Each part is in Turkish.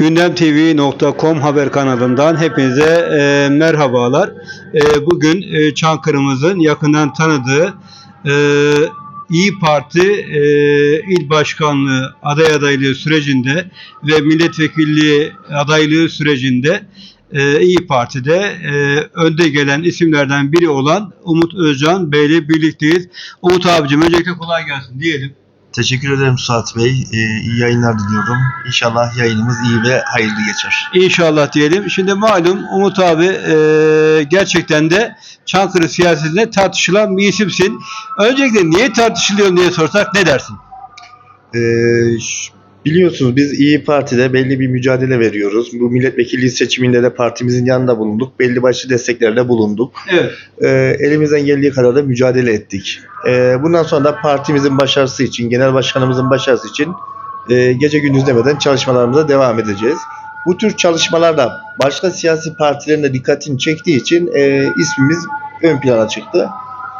gündemtv.com haber kanalından hepinize e, merhabalar. E, bugün e, Çankırı'mızın yakından tanıdığı e, İyi Parti e, il başkanlığı aday adaylığı sürecinde ve milletvekilliği adaylığı sürecinde e, İyi Parti'de e, önde gelen isimlerden biri olan Umut Özcan Bey'le birlikteyiz. Umut abicim öncelikle kolay gelsin diyelim. Teşekkür ederim Suat Bey. Ee, iyi yayınlar diliyorum. İnşallah yayınımız iyi ve hayırlı geçer. İnşallah diyelim. Şimdi malum Umut abi e, gerçekten de Çankırı siyasetinde tartışılan bir isimsin. Öncelikle niye tartışılıyor diye sorsak ne dersin? Ee, biliyorsunuz biz İyi Parti'de belli bir mücadele veriyoruz. Bu milletvekilliği seçiminde de partimizin yanında bulunduk. Belli başlı desteklerde bulunduk. Evet. Ee, elimizden geldiği kadar da mücadele ettik. Ee, bundan sonra da partimizin başarısı için, genel başkanımızın başarısı için e, gece gündüz demeden çalışmalarımıza devam edeceğiz. Bu tür çalışmalarda başka siyasi partilerin de dikkatini çektiği için e, ismimiz ön plana çıktı.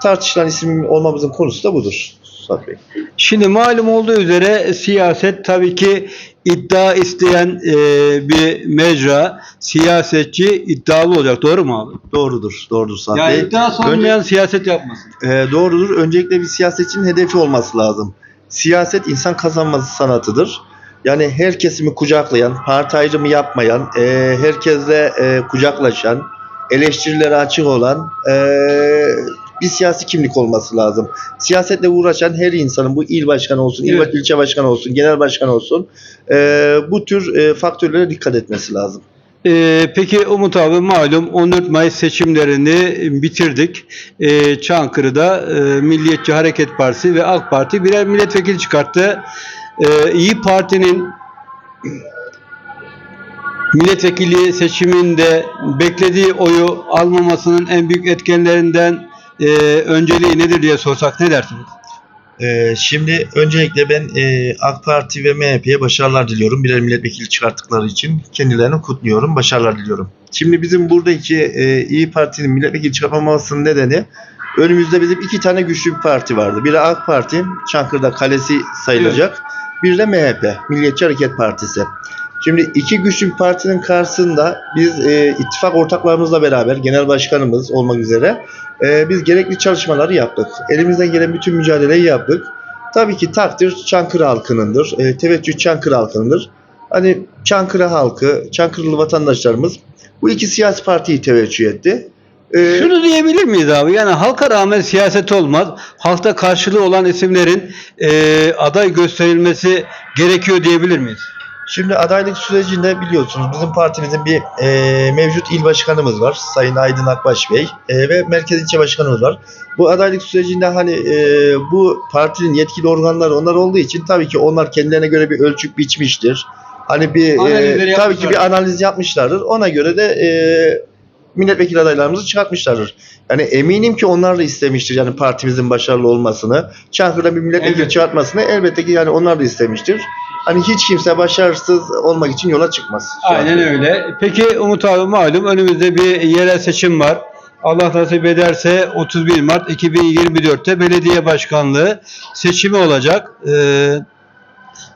Tartışılan isim olmamızın konusu da budur. Suat Bey. Şimdi malum olduğu üzere siyaset tabii ki iddia isteyen e, bir mecra. Siyasetçi iddialı olacak. Doğru mu abi? Doğrudur, doğrudur Yani Bey. iddiası olmayan siyaset yapmasın. Ee, doğrudur. Öncelikle bir siyasetçinin hedefi olması lazım. Siyaset insan kazanması sanatıdır. Yani her kesimi kucaklayan, parti ayrımı yapmayan, e, herkesle e, kucaklaşan, eleştirilere açık olan e, bir siyasi kimlik olması lazım. Siyasetle uğraşan her insanın bu il başkanı olsun, il Evet. ilçe başkanı olsun, genel başkan olsun e, bu tür e, faktörlere dikkat etmesi lazım. Ee, peki Umut abi malum 14 Mayıs seçimlerini bitirdik. Ee, Çankırı'da e, Milliyetçi Hareket Partisi ve AK Parti birer milletvekili çıkarttı. Ee, İyi Parti'nin milletvekili seçiminde beklediği oyu almamasının en büyük etkenlerinden e, önceliği nedir diye sorsak ne dersiniz? Ee, şimdi öncelikle ben e, AK Parti ve MHP'ye başarılar diliyorum. Birer milletvekili çıkarttıkları için kendilerini kutluyorum. Başarılar diliyorum. Şimdi bizim buradaki e, İyi Parti'nin milletvekili çıkartmamasının nedeni önümüzde bizim iki tane güçlü bir parti vardı. Biri AK Parti, Çankırı'da kalesi sayılacak. Bir de MHP, Milliyetçi Hareket Partisi. Şimdi iki güçlü bir partinin karşısında biz e, ittifak ortaklarımızla beraber genel başkanımız olmak üzere ee, biz gerekli çalışmaları yaptık. Elimizden gelen bütün mücadeleyi yaptık. Tabii ki takdir Çankırı halkınındır. E, teveccüh Çankırı halkınındır. Hani Çankırı halkı, Çankırılı vatandaşlarımız bu iki siyasi partiyi teveccüh etti. Ee, Şunu diyebilir miyiz abi? Yani halka rağmen siyaset olmaz. Halkta karşılığı olan isimlerin e, aday gösterilmesi gerekiyor diyebilir miyiz? Şimdi adaylık sürecinde biliyorsunuz bizim partimizin bir e, mevcut il başkanımız var. Sayın Aydın Akbaş Bey e, ve merkez ilçe başkanımız var. Bu adaylık sürecinde hani e, bu partinin yetkili organları onlar olduğu için tabii ki onlar kendilerine göre bir ölçüp biçmiştir. Hani bir e, tabii ki bir analiz yapmışlardır. Ona göre de e, milletvekili adaylarımızı çıkartmışlardır. Yani eminim ki onlar da istemiştir yani partimizin başarılı olmasını. Çankırı'da bir milletvekili Elbette. çıkartmasını elbette ki yani onlar da istemiştir. Hani hiç kimse başarısız olmak için yola çıkmaz. Aynen öyle. Peki Umut abi malum önümüzde bir yerel seçim var. Allah nasip ederse 31 Mart 2024'te belediye başkanlığı seçimi olacak. Ee,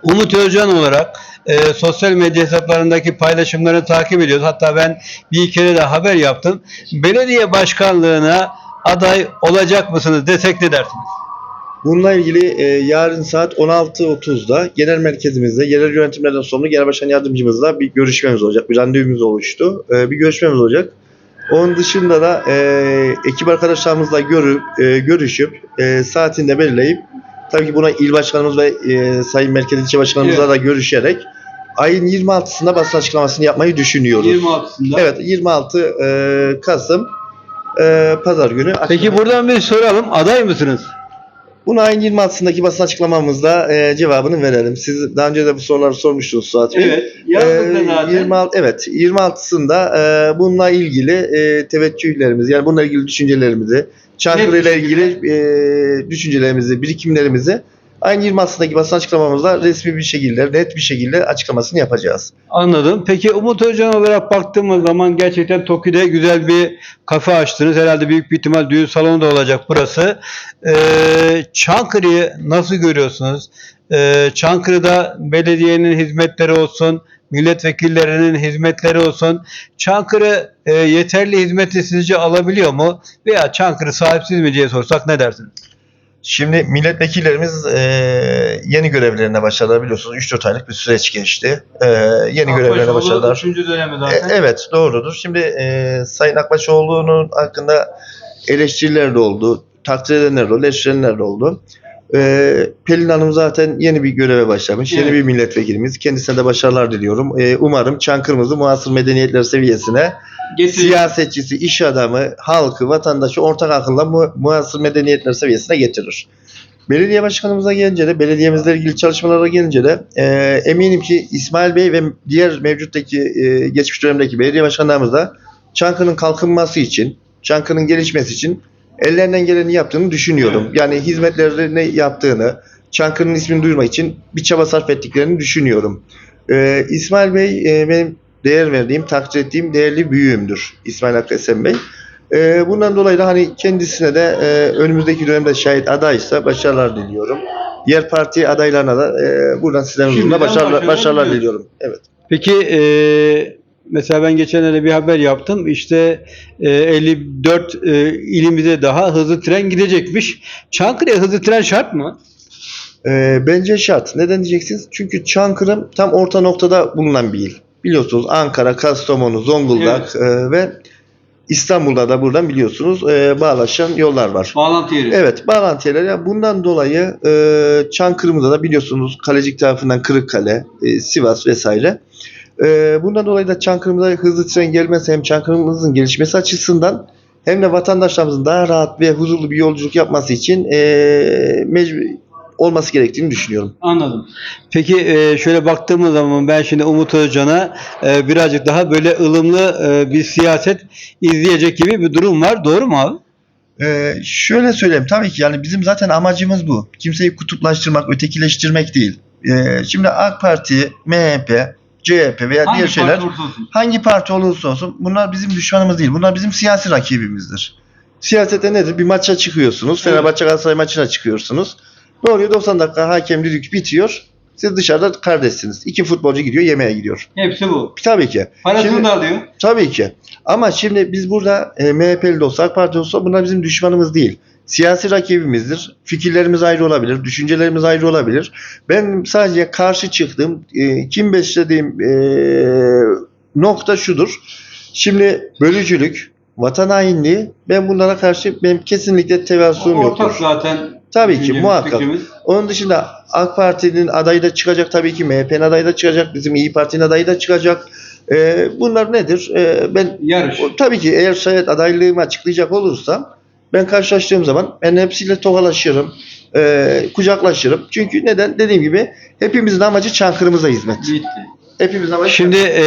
Umut Özcan olarak e, sosyal medya hesaplarındaki paylaşımlarını takip ediyoruz. Hatta ben bir kere de haber yaptım. Belediye başkanlığına aday olacak mısınız desek ne dersiniz? Bununla ilgili e, yarın saat 16.30'da genel merkezimizde yerel yönetimlerden sorumlu genel başkan yardımcımızla bir görüşmemiz olacak. Bir randevumuz oluştu. E, bir görüşmemiz olacak. Onun dışında da e, ekip arkadaşlarımızla görüp, e, görüşüp e, saatinde belirleyip tabii ki buna il başkanımız ve e, sayın merkez ilçe başkanımızla Evet. da görüşerek ayın 26'sında basın açıklamasını yapmayı düşünüyoruz. 26'sında. Evet 26 e, Kasım e, Pazar günü. Peki buradan bir soralım. Aday mısınız? Bunu ayın 26'sındaki basın açıklamamızda e, cevabını verelim. Siz daha önce de bu soruları sormuştunuz Suat Bey. Evet. Yazdık Ee, zaten. 26, evet 26'sında e, bununla ilgili e, teveccühlerimizi yani bununla ilgili düşüncelerimizi Çankırı ile ilgili e, düşüncelerimizi, birikimlerimizi ayın 26'sındaki basın açıklamamızda resmi bir şekilde, net bir şekilde açıklamasını yapacağız. Anladım. Peki Umut Özcan olarak baktığımız zaman gerçekten Toki'de güzel bir kafe açtınız. Herhalde büyük bir ihtimal düğün salonu da olacak burası. Ee, Çankırı'yı nasıl görüyorsunuz? e, Çankırı'da belediyenin hizmetleri olsun, milletvekillerinin hizmetleri olsun. Çankırı e, yeterli hizmeti sizce alabiliyor mu? Veya Çankırı sahipsiz mi diye sorsak ne dersiniz? Şimdi milletvekillerimiz e, yeni görevlerine başladılar biliyorsunuz. 3-4 aylık bir süreç geçti. E, yeni görevlerine başladılar. Üçüncü dönemi E, zaten. evet doğrudur. Şimdi e, Sayın Akbaşoğlu'nun hakkında eleştiriler de oldu. Takdir edenler de oldu, eleştirenler de oldu. E, Pelin Hanım zaten yeni bir göreve başlamış. Yeni bir milletvekilimiz. Kendisine de başarılar diliyorum. E, umarım Çankırımızı muasır medeniyetler seviyesine Getirin. siyasetçisi, iş adamı, halkı, vatandaşı ortak akılla mu, muasır medeniyetler seviyesine getirir. Belediye başkanımıza gelince de, belediyemizle ilgili çalışmalara gelince de e, eminim ki İsmail Bey ve diğer mevcuttaki e, geçmiş dönemdeki belediye başkanlarımız da Çankırı'nın kalkınması için, Çankırı'nın gelişmesi için ellerinden geleni yaptığını düşünüyorum. Evet. Yani hizmetlerini yaptığını, Çankırı'nın ismini duyurmak için bir çaba sarf ettiklerini düşünüyorum. E, İsmail Bey e, benim değer verdiğim, takdir ettiğim değerli büyüğümdür İsmail Hakkı Esen Bey. Ee, bundan dolayı da hani kendisine de e, önümüzdeki dönemde şahit adaysa başarılar diliyorum. Diğer parti adaylarına da e, buradan sizlerin başarılar, başarılar diliyorum. Evet. Peki e, mesela ben geçenlerde bir haber yaptım. İşte e, 54 e, ilimize daha hızlı tren gidecekmiş. Çankırı'ya hızlı tren şart mı? Ee, bence şart. Neden diyeceksiniz? Çünkü Çankırı tam orta noktada bulunan bir il. Biliyorsunuz Ankara, Kastamonu, Zonguldak e, ve İstanbul'da da buradan biliyorsunuz e, bağlaşan yollar var. Bağlantı yeri. Evet, bağlantı yerleri. Yani bundan dolayı e, Çankırı'mızda da biliyorsunuz Kalecik tarafından Kırıkkale, e, Sivas vesaire. E, bundan dolayı da Çankırı'mıza hızlı tren gelmesi hem Çankırı'mızın gelişmesi açısından hem de vatandaşlarımızın daha rahat ve huzurlu bir yolculuk yapması için e, mecbur olması gerektiğini düşünüyorum. Anladım. Peki e, şöyle baktığımız zaman ben şimdi Umut Özcan'a e, birazcık daha böyle ılımlı e, bir siyaset izleyecek gibi bir durum var. Doğru mu abi? Ee, şöyle söyleyeyim tabii ki yani bizim zaten amacımız bu. Kimseyi kutuplaştırmak, ötekileştirmek değil. Ee, şimdi AK Parti, MHP, CHP veya diğer şeyler hangi parti olursa olsun bunlar bizim düşmanımız değil. Bunlar bizim siyasi rakibimizdir. Siyasette nedir? Bir maça çıkıyorsunuz. Evet. Fenerbahçe Galatasaray maçına çıkıyorsunuz. Ne oluyor? 90 dakika hakem düdük bitiyor. Siz dışarıda kardeşsiniz. İki futbolcu gidiyor yemeğe gidiyor. Hepsi bu. Tabii ki. Şimdi- da alıyor. Tabii ki. Ama şimdi biz burada e, MHP'li de olsa AK Parti olsa bunlar bizim düşmanımız değil. Siyasi rakibimizdir. Fikirlerimiz ayrı olabilir. Düşüncelerimiz ayrı olabilir. Ben sadece karşı çıktığım, e, kim beslediğim e, nokta şudur. Şimdi bölücülük, vatan hainliği ben bunlara karşı benim kesinlikle tevazzum yoktur. zaten. Tabii ki, muhakkak. Onun dışında AK Parti'nin adayı da çıkacak tabii ki MHP'nin adayı da çıkacak, bizim İyi Parti'nin adayı da çıkacak. E, bunlar nedir? E, ben Yarış. o- tabii ki eğer şayet adaylığımı açıklayacak olursam ben karşılaştığım zaman ben hepsiyle tokalaşırım, e, kucaklaşırım. Çünkü neden? Dediğim gibi hepimizin amacı Çankırı'mıza hizmet. Bitti. Hepimizin amacı Şimdi e,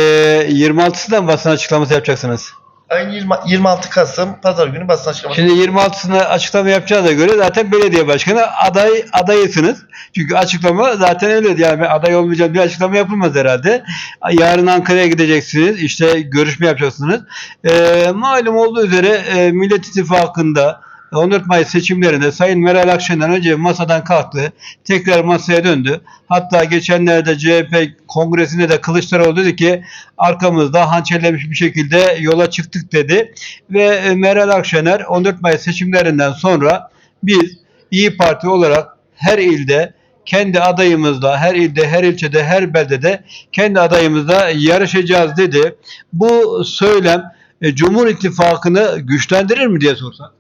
26'sından basın açıklaması yapacaksınız. Ayın 20 26 Kasım Pazar günü basın açıklaması. Şimdi 26'sında açıklama yapacağına göre zaten belediye başkanı aday adayısınız. Çünkü açıklama zaten öyle yani ben aday olmayacağım bir açıklama yapılmaz herhalde. Yarın Ankara'ya gideceksiniz. işte görüşme yapacaksınız. Ee, malum olduğu üzere e, Millet İttifakı'nda 14 Mayıs seçimlerinde Sayın Meral Akşener önce masadan kalktı. Tekrar masaya döndü. Hatta geçenlerde CHP kongresinde de Kılıçdaroğlu dedi ki arkamızda hançerlemiş bir şekilde yola çıktık dedi. Ve e, Meral Akşener 14 Mayıs seçimlerinden sonra biz İyi Parti olarak her ilde kendi adayımızla her ilde, her ilçede, her beldede kendi adayımızla yarışacağız dedi. Bu söylem e, Cumhur İttifakı'nı güçlendirir mi diye sorsak?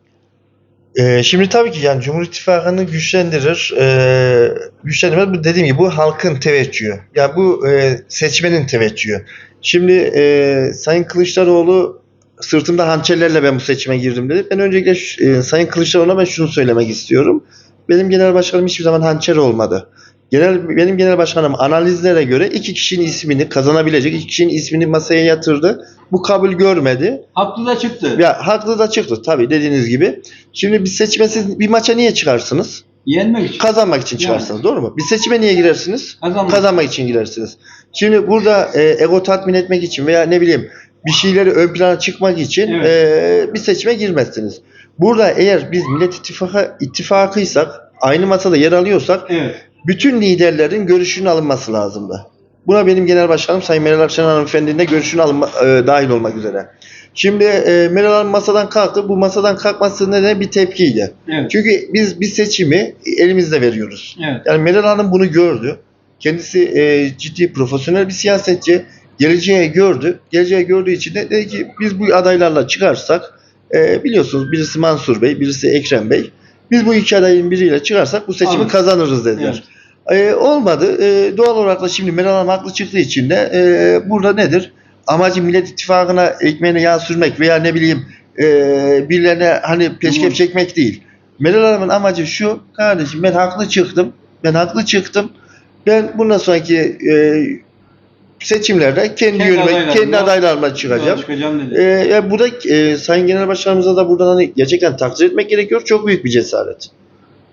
Ee, şimdi tabii ki yani Cumhur İttifakı'nı güçlendirir. Ee, güçlendirmez. Bu dediğim gibi bu halkın teveccühü. Yani bu e, seçmenin teveccühü. Şimdi e, Sayın Kılıçdaroğlu sırtımda hançerlerle ben bu seçime girdim dedi. Ben öncelikle e, Sayın Kılıçdaroğlu'na ben şunu söylemek istiyorum. Benim genel başkanım hiçbir zaman hançer olmadı. Genel, benim genel başkanım analizlere göre iki kişinin ismini kazanabilecek iki kişinin ismini masaya yatırdı. Bu kabul görmedi. Haklı da çıktı. Ya haklı da çıktı tabii dediğiniz gibi. Şimdi bir seçmesiz bir maça niye çıkarsınız? Yenmek için. Kazanmak için çıkarsınız doğru mu? Bir seçime niye girersiniz? Kazanmak. Kazanmak için girersiniz. Şimdi burada e, ego tatmin etmek için veya ne bileyim bir şeyleri ön plana çıkmak için Evet. e, bir seçime girmezsiniz. Burada eğer biz Millet İttifakı ittifakıysak, aynı masada yer alıyorsak Evet. Bütün liderlerin görüşünün alınması lazımdı. Buna benim genel başkanım Sayın Meral Akşener hanımefendinin de görüşünün alınma, e, dahil olmak üzere. Şimdi e, Meral Hanım masadan kalktı. Bu masadan kalkması nedeni bir tepkiydi. Evet. Çünkü biz bir seçimi elimizde veriyoruz. Evet. Yani Meral Hanım bunu gördü. Kendisi e, ciddi profesyonel bir siyasetçi. Geleceği gördü. Geleceği gördüğü için de dedi ki biz bu adaylarla çıkarsak e, biliyorsunuz birisi Mansur Bey, birisi Ekrem Bey. Biz bu iki adayın biriyle çıkarsak bu seçimi Anladım. kazanırız dediler. E, olmadı. E, doğal olarak da şimdi Meral Hanım haklı çıktığı için de e, burada nedir? Amacı Millet İttifakı'na ekmeğine yağ sürmek veya ne bileyim e, birilerine hani peşkep çekmek değil. Meral Hanım'ın amacı şu, kardeşim ben haklı çıktım. Ben haklı çıktım. Ben bundan sonraki e, seçimlerde kendi, Kendi yönüme, adaylarımla- kendi adaylarıma çıkacağım. Çıkacağım dedi. E, ya burada e, Sayın Genel Başkanımıza da buradan hani gerçekten takdir etmek gerekiyor. Çok büyük bir cesaret.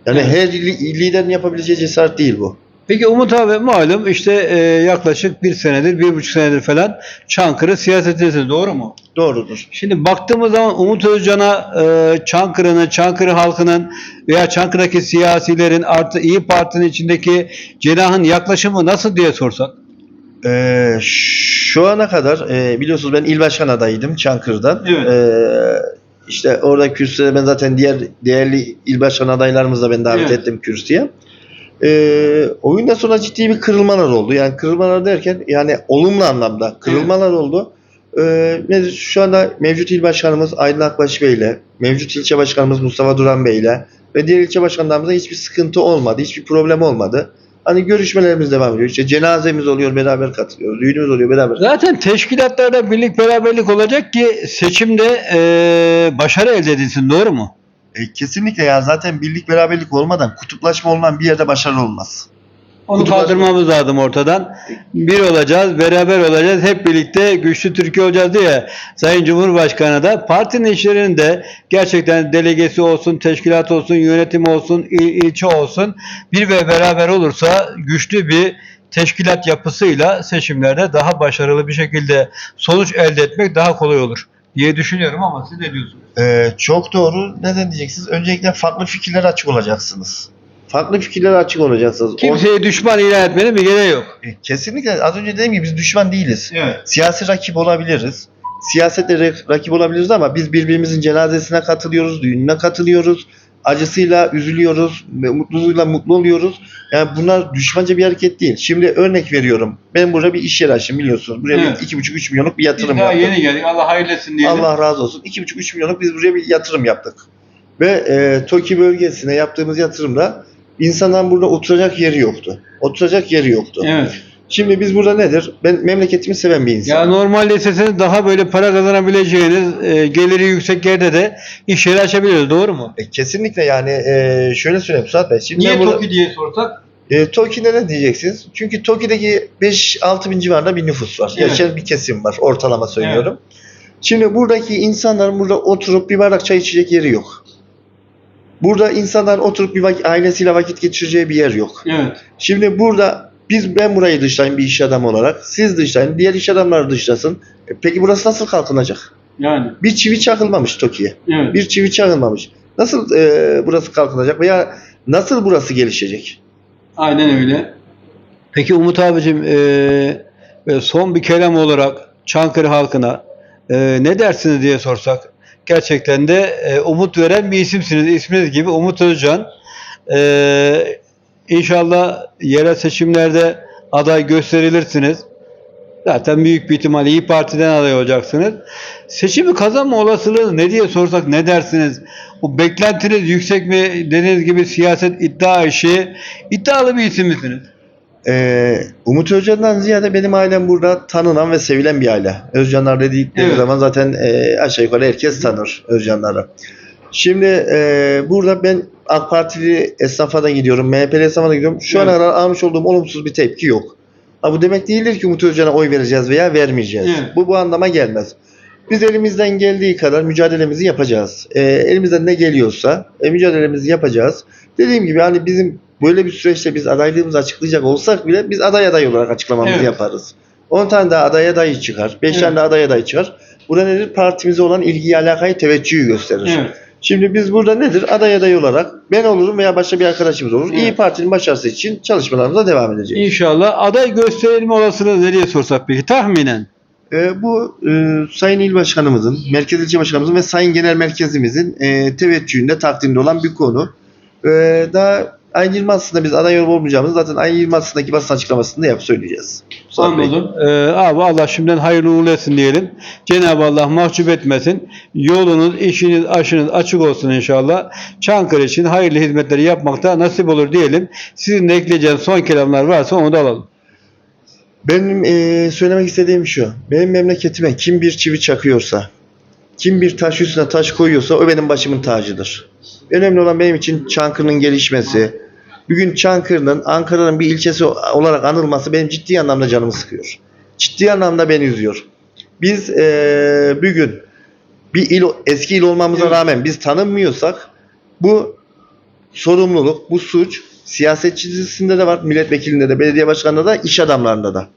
Yani her li- liderin yapabileceği cesaret değil bu. Peki Umut abi malum işte e, yaklaşık bir senedir, bir buçuk senedir falan Çankırı siyasetindesiniz doğru mu? Doğrudur. Şimdi baktığımız zaman Umut Özcan'a e, Çankırı'nın, Çankırı halkının veya Çankırı'daki siyasilerin artı İyi Parti'nin içindeki cenahın yaklaşımı nasıl diye sorsak? Ee, şu ana kadar e, biliyorsunuz ben il başkan adayıydım Çankırı'dan. Evet. Ee, işte orada kürsüde ben zaten diğer değerli il başkan adaylarımızla ben davet Evet. ettim kürsüye. Ee, oyundan sonra ciddi bir kırılmalar oldu. Yani kırılmalar derken yani olumlu anlamda kırılmalar oldu. Ee, şu anda mevcut il başkanımız Aydın Akbaş Bey ile, mevcut ilçe başkanımız Mustafa Duran Bey ile ve diğer ilçe başkanlarımızla hiçbir sıkıntı olmadı, hiçbir problem olmadı. Hani görüşmelerimiz devam ediyor. İşte cenazemiz oluyor, beraber katılıyoruz. Düğünümüz oluyor, beraber. Zaten teşkilatlarda birlik beraberlik olacak ki seçimde e, başarı elde edilsin doğru mu? E, kesinlikle ya zaten birlik beraberlik olmadan kutuplaşma olmayan bir yerde başarılı olmaz. Onu kaldırmamız lazım ortadan. Bir olacağız, beraber olacağız, hep birlikte güçlü Türkiye olacağız diye Sayın Cumhurbaşkanı da partinin işlerinde gerçekten delegesi olsun, teşkilat olsun, yönetim olsun, il, ilçe olsun bir ve beraber olursa güçlü bir teşkilat yapısıyla seçimlerde daha başarılı bir şekilde sonuç elde etmek daha kolay olur diye düşünüyorum ama siz ne diyorsunuz? E, çok doğru. Neden diyeceksiniz? Öncelikle farklı fikirlere açık olacaksınız. Farklı fikirlere açık olacaksınız. Kimseyi düşman ilan etmenin bir gereği yok. E, kesinlikle az önce dediğim gibi biz düşman değiliz. Evet. Siyasi rakip olabiliriz. Siyasette re- rakip olabiliriz ama biz birbirimizin cenazesine katılıyoruz, düğününe katılıyoruz. Acısıyla üzülüyoruz, ve mutluluğuyla mutlu oluyoruz. Yani bunlar düşmanca bir hareket değil. Şimdi örnek veriyorum. Ben burada bir iş yeri açtım biliyorsunuz. Buraya Evet. bir iki buçuk üç milyonluk bir yatırım Biz daha yaptım. yeni geldik. Allah hayırlı etsin diyelim. Allah razı olsun. İki buçuk üç milyonluk biz buraya bir yatırım yaptık. Ve e, TOKİ bölgesine yaptığımız yatırımda insanların burada oturacak yeri yoktu. Oturacak yeri yoktu. Evet. Şimdi biz burada nedir? Ben memleketimi seven bir Ya insanım. normalde isteseniz daha böyle para kazanabileceğiniz, e, geliri yüksek yerde de iş yeri açabiliriz. Doğru mu? E, kesinlikle yani e, şöyle söyleyeyim Suat Bey. Şimdi Niye ben burada, TOKİ diye sorsak? e, TOKİ'de ne diyeceksiniz? Çünkü TOKİ'deki 5-6 bin civarında bir nüfus var. Evet. Yaşayan bir kesim var. Ortalama söylüyorum. Şimdi buradaki insanların burada oturup bir bardak çay içecek yeri yok. Burada insanlar oturup bir vak- ailesiyle vakit geçireceği bir yer yok. Evet. Şimdi burada biz ben burayı dışlayayım bir iş adamı olarak. Siz dışlayın. Diğer iş adamları dışlasın. E, peki burası nasıl kalkınacak? Yani. Bir çivi çakılmamış TOKİ'ye. Evet. Bir çivi çakılmamış. Nasıl e, burası kalkınacak veya nasıl burası gelişecek? Aynen öyle. Peki Umut abicim e, böyle son bir kelam olarak Çankırı halkına e, ne dersiniz diye sorsak gerçekten de e, umut veren bir isimsiniz. İsminiz gibi Umut Özcan. E, inşallah yerel seçimlerde aday gösterilirsiniz. Zaten büyük bir ihtimalle İyi Parti'den aday olacaksınız. Seçimi kazanma olasılığınız ne diye sorsak ne dersiniz? O beklentiniz yüksek mi? Dediğiniz gibi siyaset iddia işi. iddialı bir isim misiniz? E, Umut Özcan'dan ziyade benim ailem burada tanınan ve sevilen bir aile. Özcanlar dedikleri Evet. zaman zaten e, aşağı yukarı herkes tanır Özcanları. Şimdi e, burada ben AK Partili esnafa da gidiyorum, MHP'li esnafa da gidiyorum. Şu Evet. ana kadar almış olduğum olumsuz bir tepki yok. Ha, bu demek değildir ki Umut Özcan'a oy vereceğiz veya vermeyeceğiz. Evet. Bu bu anlama gelmez. Biz elimizden geldiği kadar mücadelemizi yapacağız. E, elimizden ne geliyorsa e, mücadelemizi yapacağız. Dediğim gibi hani bizim böyle bir süreçte biz adaylığımızı açıklayacak olsak bile biz aday aday olarak açıklamamızı Evet. yaparız. 10 tane daha aday adayı çıkar. 5 Evet. tane daha aday adayı çıkar. Bu da nedir? Partimize olan ilgiyi, alakayı, teveccühü gösterir. Evet. Şimdi biz burada nedir? Aday aday olarak ben olurum veya başka bir arkadaşımız olur. Evet. İyi Parti'nin başarısı için çalışmalarımıza devam edeceğiz. İnşallah aday gösterilme olasılığı nereye sorsak peki tahminen? Ee, bu e, Sayın İl Başkanımızın, Merkez İlçe Başkanımızın ve Sayın Genel Merkezimizin e, teveccühünde takdimde olan bir konu. Ee, daha ayın 26'sında biz aday olup olmayacağımızı zaten ayın 26'sındaki basın açıklamasında yap söyleyeceğiz. Mustafa. Anladım. Ee, abi Allah şimdiden hayırlı uğurlu etsin diyelim. Cenab-ı Allah mahcup etmesin. Yolunuz, işiniz, aşınız açık olsun inşallah. Çankırı için hayırlı hizmetleri yapmakta nasip olur diyelim. Sizin de ekleyeceğiniz son kelamlar varsa onu da alalım. Benim e, söylemek istediğim şu. Benim memleketime kim bir çivi çakıyorsa, kim bir taş üstüne taş koyuyorsa o benim başımın tacıdır. Önemli olan benim için Çankırı'nın gelişmesi, bugün Çankırı'nın Ankara'nın bir ilçesi olarak anılması benim ciddi anlamda canımı sıkıyor. Ciddi anlamda beni üzüyor. Biz e, bugün bir il, eski il olmamıza rağmen biz tanınmıyorsak bu sorumluluk, bu suç siyasetçisinde de var, milletvekilinde de, belediye başkanında da, iş adamlarında da.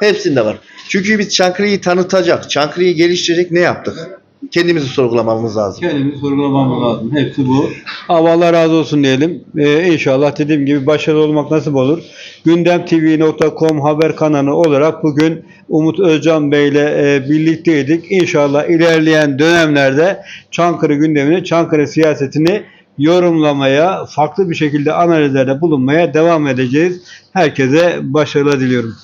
Hepsinde var. Çünkü biz Çankırı'yı tanıtacak, Çankırı'yı geliştirecek ne yaptık? Kendimizi sorgulamamız lazım. Kendimizi sorgulamamız lazım. Hepsi bu. Abi Allah razı olsun diyelim. Ee, inşallah dediğim gibi başarılı olmak nasip olur. gündemtv.com haber kanalı olarak bugün Umut Özcan Bey ile e, birlikteydik. İnşallah ilerleyen dönemlerde Çankırı gündemini, Çankırı siyasetini yorumlamaya, farklı bir şekilde analizlerde bulunmaya devam edeceğiz. Herkese başarılar diliyorum.